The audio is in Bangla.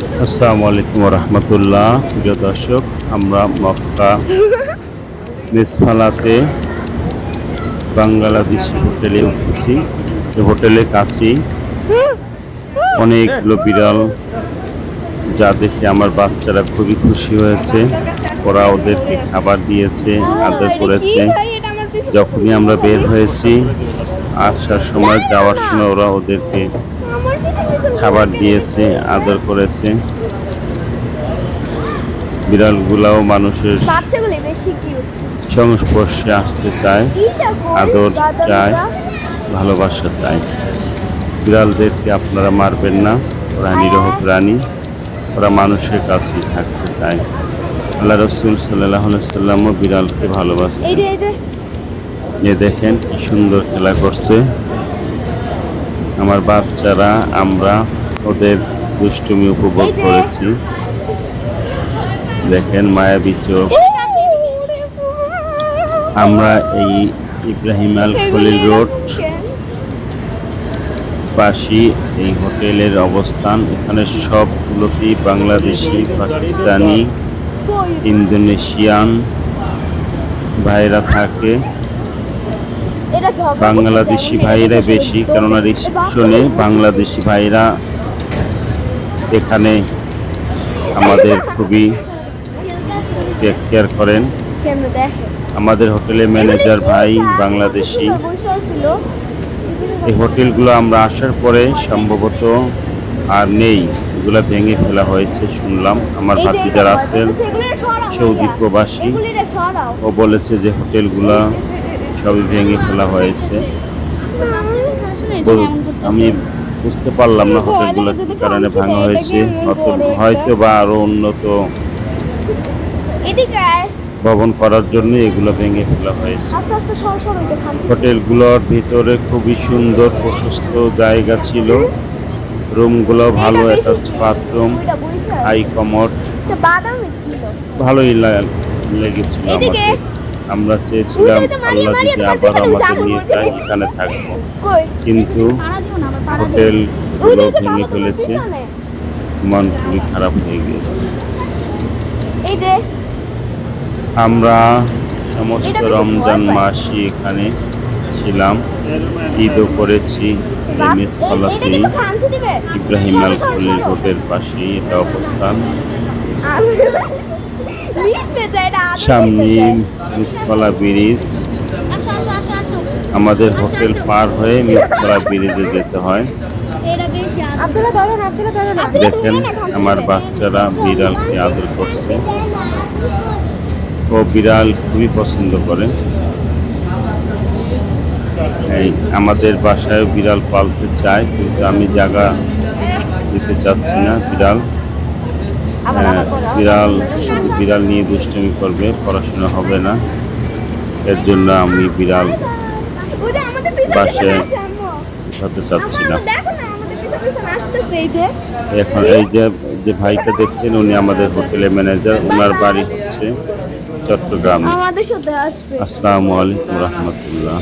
আসসালামু আলাইকুম রহমতুল্লাহ। প্রিয় দর্শক, আমরা মক্কা মেসফালাতে বাংলাদেশি হোটেলে উঠেছি। হোটেলে কাছি অনেকগুলো বিড়াল যা দেখে আমার বাচ্চারা খুবই খুশি হয়েছে। ওরা ওদেরকে খাবার দিয়েছে, আদর করেছে। যখনই আমরা বের হয়েছি, আসার সময় যাওয়ার সময় ওরা ওদেরকে খাবার দিয়েছে আদর করেছে। বিড়ালগুলাও মানুষের সংস্পর্শে আসতে চায় আদর চায় ভালোবাসা চায়। বিড়ালদেরকে আপনারা মারবেন না ওরা নিরহ প্রাণী ওরা মানুষের কাছে থাকতে চায়। আল্লাহ রসুল সাল্লাহ সাল্লামও বিড়ালকে ভালোবাসে এ দেখেন কি সুন্দর খেলা করছে। আমার বাচ্চারা, আমরা ওদের দুষ্টুমি উপভোগ করেছি। দেখেন মায়াবী চোখ। আমরা এই ইব্রাহিম আল খলিল রোড পাশি এই হোটেলের অবস্থান। এখানে সবগুলোতেই বাংলাদেশি, পাকিস্তানি, ইন্দোনেশিয়ান ভাইরা থাকে। বাংলাদেশি ভাইরা বেশি কেননা রিসেপশনে বাংলাদেশি ভাইরা এখানে আমাদের খুবই টেক কেয়ার করেন। আমাদের হোটেলে ম্যানেজার ভাই বাংলাদেশি। এই হোটেলগুলো আমরা আসার পরে সম্ভবত আর নেই। এগুলো ভেঙে ফেলা হয়েছে শুনলাম। আমার ভাতিজার আছেন সৌদি প্রবাসী। ও বলেছে যে হোটেলগুলো সবই ভেঙে ফেলা হয়েছে। আমি বুঝতে পারলাম না হোটেলগুলো কি কারণে ভাঙা হয়েছে। হয়তো- বা আরও উন্নত ভবন করার জন্য এগুলো ভেঙে ফেলা হয়েছে। হোটেলগুলোর ভিতরে খুবই সুন্দর প্রশস্ত জায়গা ছিল। রুমগুলো ভালো অ্যাটাচড বাথরুম হাই কমোড ভালোই লেগেছিল এদিকে। আমাদের আমরা চেয়েছিলাম আল্লাহ যদি আবার আমাকে নিয়ে যায়। এখানে থাকব। কিন্তু হোটেল ভেঙে ফেলেছে। মন খুবই খারাপ হয়ে গিয়েছে। আমরা সমস্ত রমজান। মাসই এখানে ছিলাম। ঈদও করেছি ইব্রাহিম আল খলিল। রোডের পাশেই এটা অবস্থান। সামনে। মিসকলা ব্রিজ। আমাদের হোটেল পার হয়ে মিসকলা ব্রিজে যেতে হয়। দেখেন আমার বাচ্চারা বিড়ালকে আদর করছে। ও বিড়াল খুবই পছন্দ করে। এই আমাদের বাসায় বিড়াল পালতে চায় কিন্তু আমি জায়গা দিতে চাচ্ছি না বিড়াল আবার হ্যাঁ, আবার করো। বিড়াল বিড়াল নিয়ে দুষ্টমি করবে পড়াশোনা হবে না। এর জন্য আমি বিড়াল বাসে। হতে চাচ্ছি না। এখন এই যে যে ভাইটা দেখছেন উনি আমাদের হোটেলের ম্যানেজার ওনার বাড়ি হচ্ছে চট্টগ্রাম। আসসালামু আলাইকুম রহমতুল্লাহ।